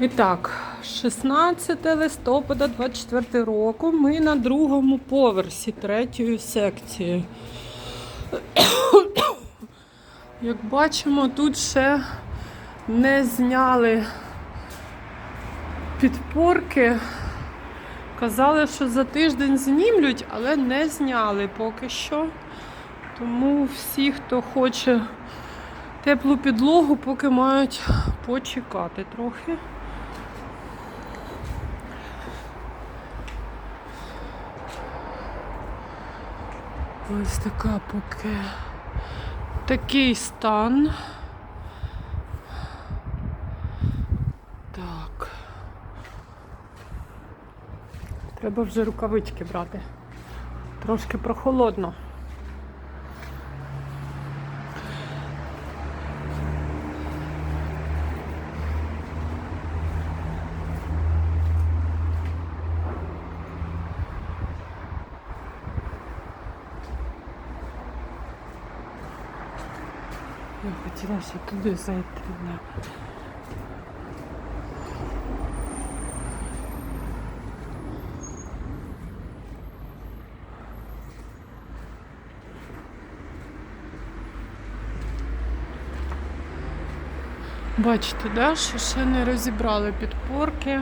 І так, 16 листопада 24 року ми на другому поверсі третьої секції. Як бачимо, тут ще не зняли підпорки. Казали, що за тиждень знімлють, але не зняли поки що. Тому всі, хто хоче теплу підлогу, поки мають почекати трохи. Ось така поки такий стан. Так. Треба вже рукавички брати. Трошки прохолодно. Я хотіла ще туди зайти. Бачите, да, що ще не розібрали підпорки.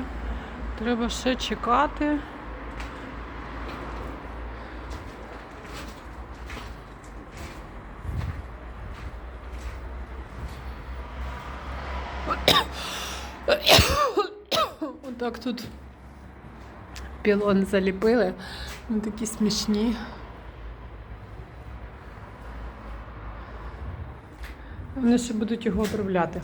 Треба ще чекати. Отак тут пілон заліпили. Вони такі смішні. Вони ще будуть його обробляти.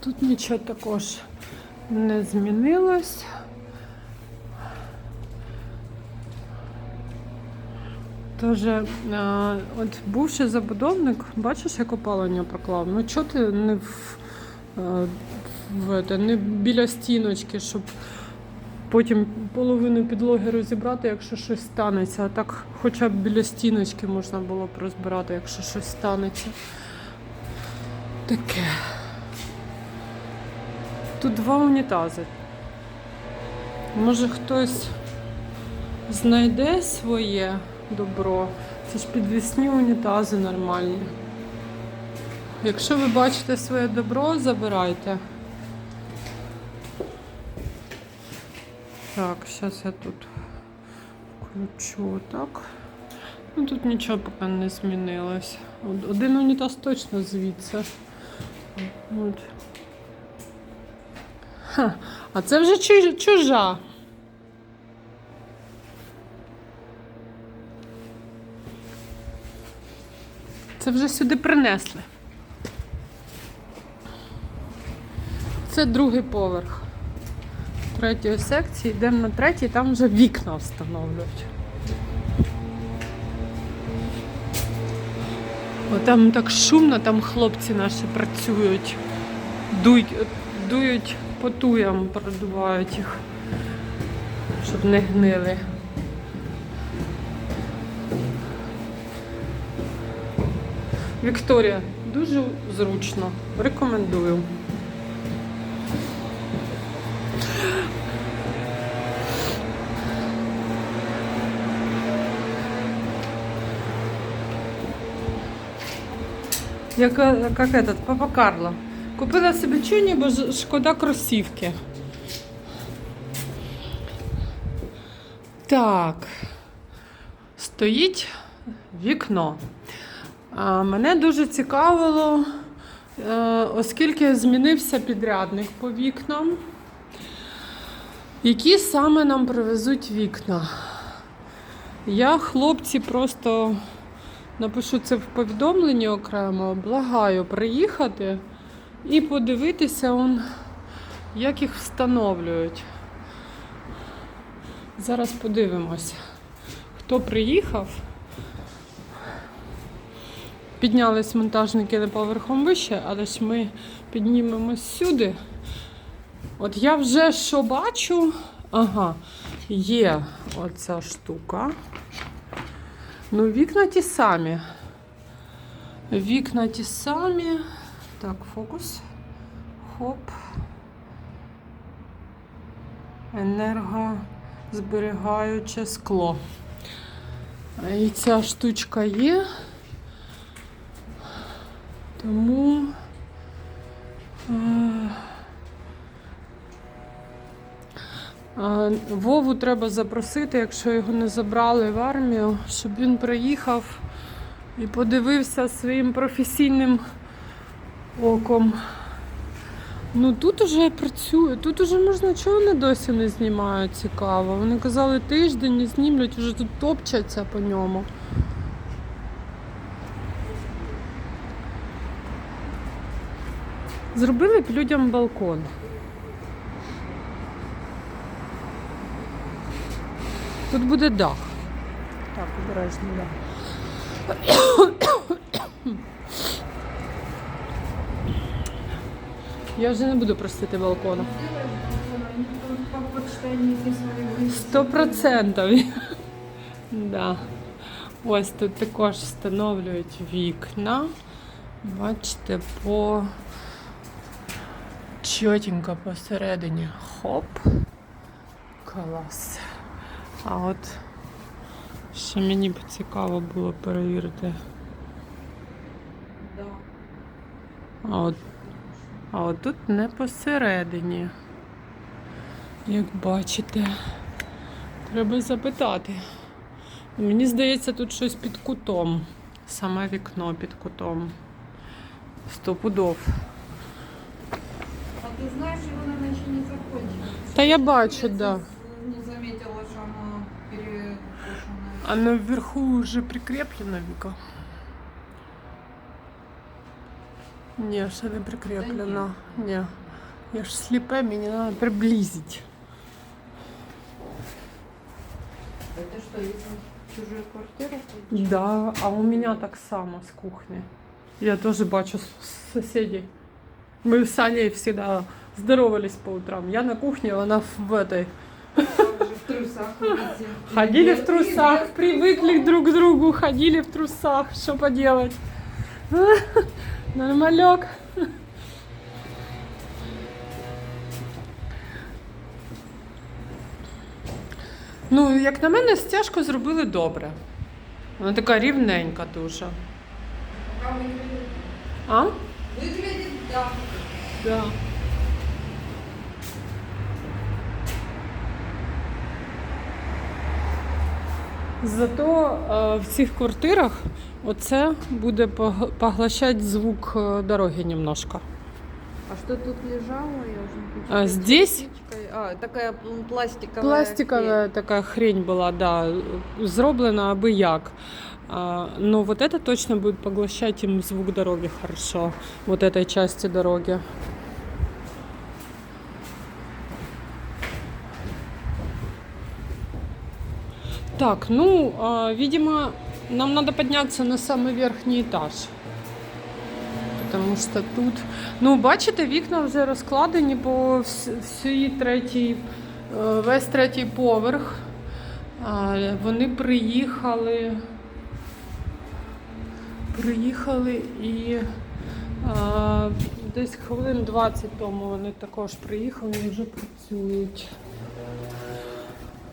Тут нічого також не змінилось. Тож, е, от бувший забудовник, бачиш, як опалення проклав. Ну чого ти не в, е, в, это, не біля стіночки, щоб потім половину підлоги розібрати, якщо щось станеться. А так хоча б біля стіночки можна було б розбирати, якщо щось станеться. Таке. Тут два унітази. Може хтось знайде своє добро. Це ж підвісні унітази нормальні. Якщо ви бачите своє добро, забирайте. Так, зараз я тут включу так. Ну тут нічого поки не змінилось. Один унітаз точно звідси. От. Ха, а це вже чужа. Це вже сюди принесли. Це другий поверх третьої секції. Йдемо на третій, там вже вікна встановлюють. О, там так шумно, там хлопці наші працюють. Дують, дують по туям, продувають їх, щоб не гнили. Вікторія, дуже зручно. Рекомендую. Як, як этот, папа Карло. Купила собі чуні, бо шкода кросівки. Так. Стоїть вікно. Мене дуже цікавило, е, оскільки змінився підрядник по вікнам, які саме нам привезуть вікна. Я хлопці просто напишу це в повідомленні окремо, благаю приїхати і подивитися, як їх встановлюють. Зараз подивимось, хто приїхав. Піднялись монтажники на поверхом вище, але ж ми піднімемось сюди От я вже що бачу. Ага, є оця штука. Ну, вікна ті самі. Вікна ті самі. Так, фокус. Хоп. Енергозберігаюче скло. І ця штучка є. Тому. е, е, Вову треба запросити, якщо його не забрали в армію, щоб він приїхав і подивився своїм професійним оком. Ну тут уже працює, тут уже можна чого вони досі не знімають цікаво. Вони казали тиждень не знімлять, вже тут топчаться по ньому. Зробили б людям балкон. Тут буде дах. Так, обережно, дах. Я вже не буду просити балкона. Сто процентів. Да. Ось тут також встановлюють вікна. Бачите, по чотенько посередині. Хоп. Клас. А от ще мені б цікаво було перевірити. А от, а от тут не посередині. Як бачите, треба запитати. Мені здається, тут щось під кутом. Саме вікно під кутом. Сто пудов. ты знаешь, его, наверное, еще не закончили. Та я бачу, Я да. Не заметила, что оно перекошенное. Оно вверху уже прикреплено, Віка. Ні, ще не прикреплено. Ні. Я ж сліпе, мені треба приблизити. Это что, из чужой квартиры? Да, а у меня так само с кухни. Я тоже бачу с- соседей. Мы с Аней всегда здоровались по утрам. Я на кухне, она в этой. Также в трусах ходите. Ходили в Привет, трусах, привет. привыкли друг к другу, ходили в трусах. Что поделать? Нормалек. Ну, як на мене, стяжку зробили добре. Вона така рівненька дуже. Пока выглядит. А? Выглядит, да. Да. Зато е, в цих квартирах оце буде пог- поглощати звук е, дороги немножко. А что тут лежало? Я уже не А здесь А, такая м, пластиковая. пластиковая така хрень була, да, зроблена аби як. А, но вот это точно будет поглощать им звук дороги хорошо, вот этой части дороги. Так, ну, а, видимо, нам надо подняться на самый верхний этаж. Тому що тут, ну, бачите, вікна вже розкладені по вс- всій третій, е, весь третій поверх. А, Вони приїхали. Приїхали і а, десь хвилин 20 тому вони також приїхали і вже працюють.